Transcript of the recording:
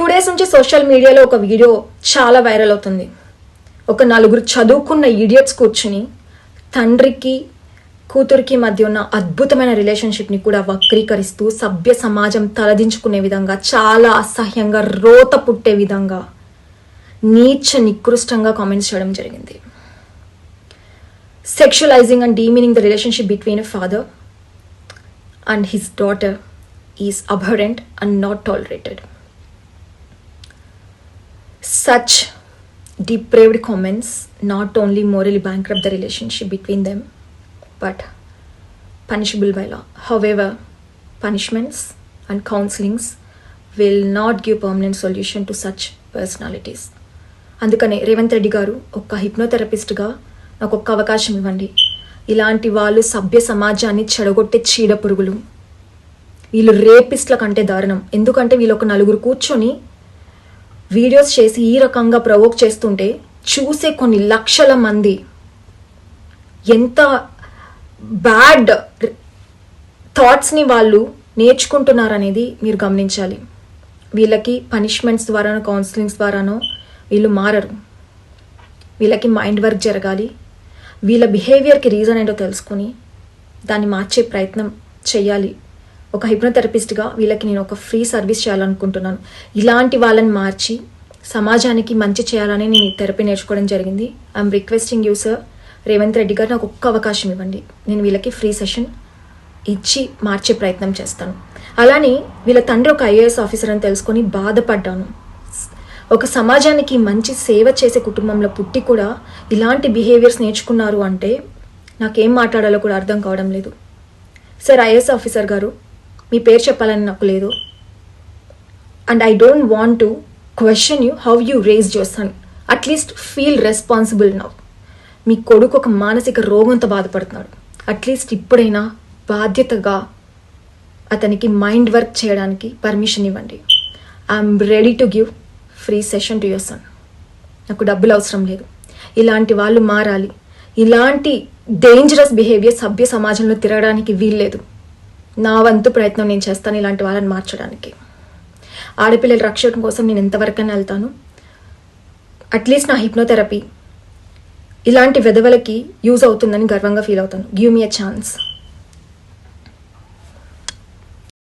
Two days నుంచి social మీడియాలో ఒక వీడియో చాలా వైరల్ అవుతుంది. ఒక నలుగురు చదువుకున్న ఈడియట్స్ కూర్చుని తండ్రికి కూతురికి మధ్య ఉన్న అద్భుతమైన రిలేషన్షిప్ని కూడా వక్రీకరిస్తూ సభ్య సమాజం తలదించుకునే విధంగా చాలా అసహ్యంగా రోత పుట్టే విధంగా నీచ నికృష్టంగా కామెంట్స్ చేయడం జరిగింది. Sexualising and demeaning the relationship between a father and his daughter is abhorrent and not tolerated Such depraved comments not only morally bankrupt the relationship between them, but punishable by law. However, punishments and counselings will not give permanent solution to such personalities. అందుకనే రేవంత్ రెడ్డి గారు ఒక హిప్నోథెరపిస్ట్గా నాకు ఒక్క అవకాశం ఇవ్వండి ఇలాంటి వాళ్ళు సభ్య సమాజాన్ని చెడగొట్టే చీడ పురుగులు వీళ్ళు రేపిస్ట్ల కంటే దారుణం ఎందుకంటే వీళ్ళు ఒక నలుగురు కూర్చొని వీడియోస్ చేసి ఈ రకంగా ప్రవోక్ చేస్తుంటే చూసే కొన్ని లక్షల మంది ఎంత బ్యాడ్ థాట్స్ని వాళ్ళు నేర్చుకుంటున్నారనేది మీరు గమనించాలి. వీళ్ళకి పనిష్మెంట్స్ ద్వారానో కౌన్సిలింగ్స్ ద్వారానో వీళ్ళు మారరు. వీళ్ళకి మైండ్ వర్క్ జరగాలి. వీళ్ళ బిహేవియర్కి రీజన్ ఏంటో తెలుసుకుని దాన్ని మార్చే ప్రయత్నం చేయాలి. ఒక హిప్నోథెరపిస్ట్గా వీళ్ళకి నేను ఒక ఫ్రీ సర్వీస్ చేయాలనుకుంటున్నాను. ఇలాంటి వాళ్ళని మార్చి సమాజానికి మంచి చేయాలని నేను ఈ థెరపీ నేర్చుకోవడం జరిగింది. I'm requesting you sir Revanth Reddy garu నాకు ఒక్క అవకాశం ఇవ్వండి. నేను వీళ్ళకి ఫ్రీ సెషన్ ఇచ్చి మార్చే ప్రయత్నం చేస్తాను. అలానే వీళ్ళ తండ్రి ఒక ఐఏఎస్ ఆఫీసర్ అని తెలుసుకొని బాధపడ్డాను. ఒక సమాజానికి మంచి సేవ చేసే కుటుంబంలో పుట్టి కూడా ఇలాంటి బిహేవియర్స్ నేర్చుకున్నారు అంటే నాకేం మాట్లాడాలో కూడా అర్థం కావడం లేదు. సార్ ఐఏఎస్ ఆఫీసర్ గారు మీ పేరు చెప్పాలని నాకు లేదు. And I don't want to question you how you raise your son at least feel responsible now మీ కొడుకు ఒక మానసిక రోగంతో బాధపడుతున్నాడు. అట్లీస్ట్ ఇప్పుడైనా బాధ్యతగా అతనికి మైండ్ వర్క్ చేయడానికి పర్మిషన్ ఇవ్వండి. I'm ready to give free session to your son నాకు డబ్బులు అవసరం లేదు. ఇలాంటి వాళ్ళు మారాలి. ఇలాంటి డేంజరస్ బిహేవియర్ సభ్య సమాజంలో తిరగడానికి వీల్లేదు. నా వంతు ప్రయత్నం నేను చేస్తాను ఇలాంటి వాళ్ళని మార్చడానికి. ఆడపిల్లల రక్షణ కోసం నేను ఎంతవరకైనా వెళ్తాను. అట్లీస్ట్ నా హిప్నోథెరపీ ఇలాంటి వెధవలకి యూజ్ అవుతుందని గర్వంగా ఫీల్ అవుతాను. Give me a chance